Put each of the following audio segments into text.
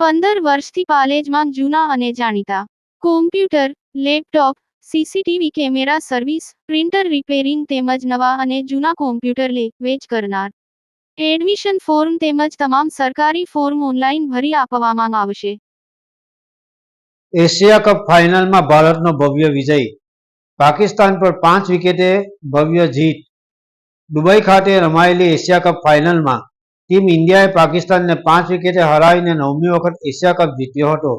પંદર વર્ષથી પાલેજમાં જૂના અને જાણીતા. Computer laptop CCTV camera service printer repairing તેમજ નવા અને જૂના કોમ્પ્યુટર લે, વેચ કરનાર. એડમિશન ફોર્મ તેમજ તમામ સરકારી ફોર્મ ઓનલાઈન ભરી આપવામાં આવશે. એશિયા કપ ફાઇનલમાં ભારતનો ભવ્ય વિજય. પાકિસ્તાન પર પાંચ વિકેટે ભવ્ય જીત. દુબઈ ખાતે રમાયેલી એશિયા કપ ફાઇનલમાં ટીમ ઇન્ડિયાએ પાકિસ્તાનને પાંચ વિકેટે હરાવીને નવમી વખત એશિયા કપ જીત્યો હતો.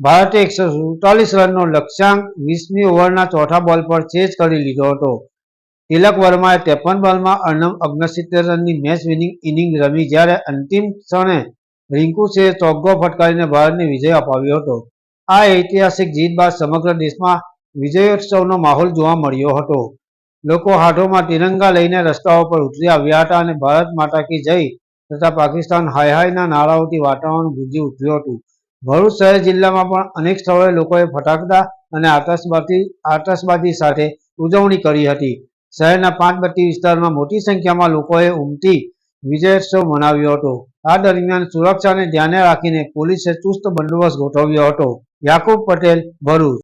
ભારતે એકસો સુડતાલીસ રનનો લક્ષ્યાંક વીસમી ઓવરના ચોથા બોલ પર ચેઝ કરી લીધો હતો. તિલક વર્માએ ત્રેપન બોલમાં અણમ અગ્નસિત્તેર રનની મેચ વિનિંગ ઇનિંગ રમી જ્યારે અંતિમ ક્ષણે રિંકુ સિંહે ચોગ્ગો ફટકારીને ભારતને વિજય અપાવ્યો હતો. આ ઐતિહાસિક જીત બાદ સમગ્ર દેશમાં વિજયોત્સવનો માહોલ જોવા મળ્યો હતો. લોકો હાથોમાં તિરંગા લઈને રસ્તાઓ પર ઉતરી આવ્યા હતા અને ભારત માતા કી જય તથા પાકિસ્તાન હાય હાયના નારાઓથી વાતાવરણ ગુંજી ઉઠ્યું હતું. ભરૂચ શહેર જિલ્લામાં પણ અનેક સ્થળોએ લોકોએ ફટાકડા અને આતશબાજી આતશબાજી સાથે ઉજવણી કરી હતી. શહેરના પાંચબત્તી વિસ્તારમાં મોટી સંખ્યામાં લોકોએ ઉમટી વિજયોત્સવ મનાવ્યો હતો. આ દરમિયાન સુરક્ષાને ધ્યાને રાખીને પોલીસે ચુસ્ત બંદોબસ્ત ગોઠવ્યો હતો. યાકુબ પટેલ, ભરૂચ.